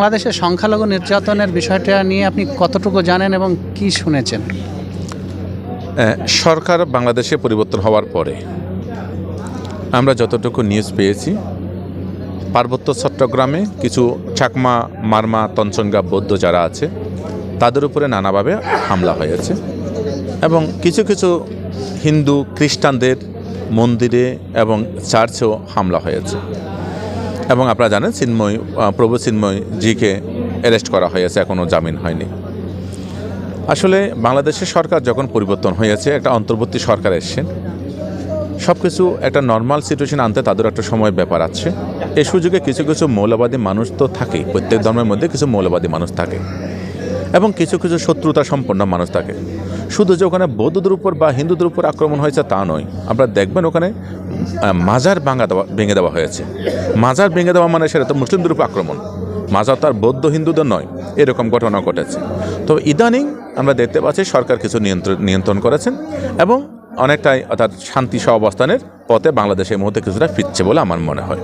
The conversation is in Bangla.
বাংলাদেশের সংখ্যালঘু নির্যাতনের বিষয়টা নিয়ে আপনি কতটুকু জানেন এবং কি শুনেছেন? সরকার বাংলাদেশে পরিবর্তন হওয়ার পরে আমরা যতটুকু নিউজ পেয়েছি, পার্বত্য চট্টগ্রামে কিছু চাকমা, মারমা তঞ্চঙ্গা বৌদ্ধ যারা আছে, তাদের উপরে নানাভাবে হামলা হয়েছে এবং কিছু কিছু হিন্দু খ্রিস্টানদের মন্দিরে এবং চার্চেও হামলা হয়েছে। এবং আপনারা জানেন চিন্ময় প্রভু চিন্ময় জিকে অ্যারেস্ট করা হয়েছে এখনও জামিন হয়নি। আসলে বাংলাদেশের সরকার যখন পরিবর্তন হয়েছে, একটা অন্তর্বর্তী সরকার এসছে সব কিছু একটা নর্মাল সিচুয়েশন আনতে তাদের একটা সময় ব্যাপার আছে। এই সুযোগে কিছু কিছু মৌলবাদী মানুষ তো থাকেই, প্রত্যেক ধর্মের মধ্যে কিছু মৌলবাদী মানুষ থাকে। এবং কিছু কিছু শত্রুতা সম্পন্ন মানুষ থাকে। শুধু যে ওখানে বৌদ্ধদের উপর বা হিন্দুদের উপর আক্রমণ হয়েছে তা নয়, আপনারা দেখবেন ওখানে মাজার ভাঙা দেওয়া, ভেঙে দেওয়া হয়েছে। মাজার ভেঙে দেওয়া মানে সেটা তো মুসলিমদের উপর আক্রমণ। মাজার তো আর বৌদ্ধ হিন্দুদের নয়, এরকম ঘটনা ঘটেছে। তো ইদানিং আমরা দেখতে পাচ্ছি সরকার কিছু নিয়ন্ত্রণ নিয়ন্ত্রণ করেছেন এবং অনেকটাই অর্থাৎ শান্তি সহ অবস্থানের পথে বাংলাদেশ এই মুহূর্তে কিছুটা ফিরছে বলে আমার মনে হয়।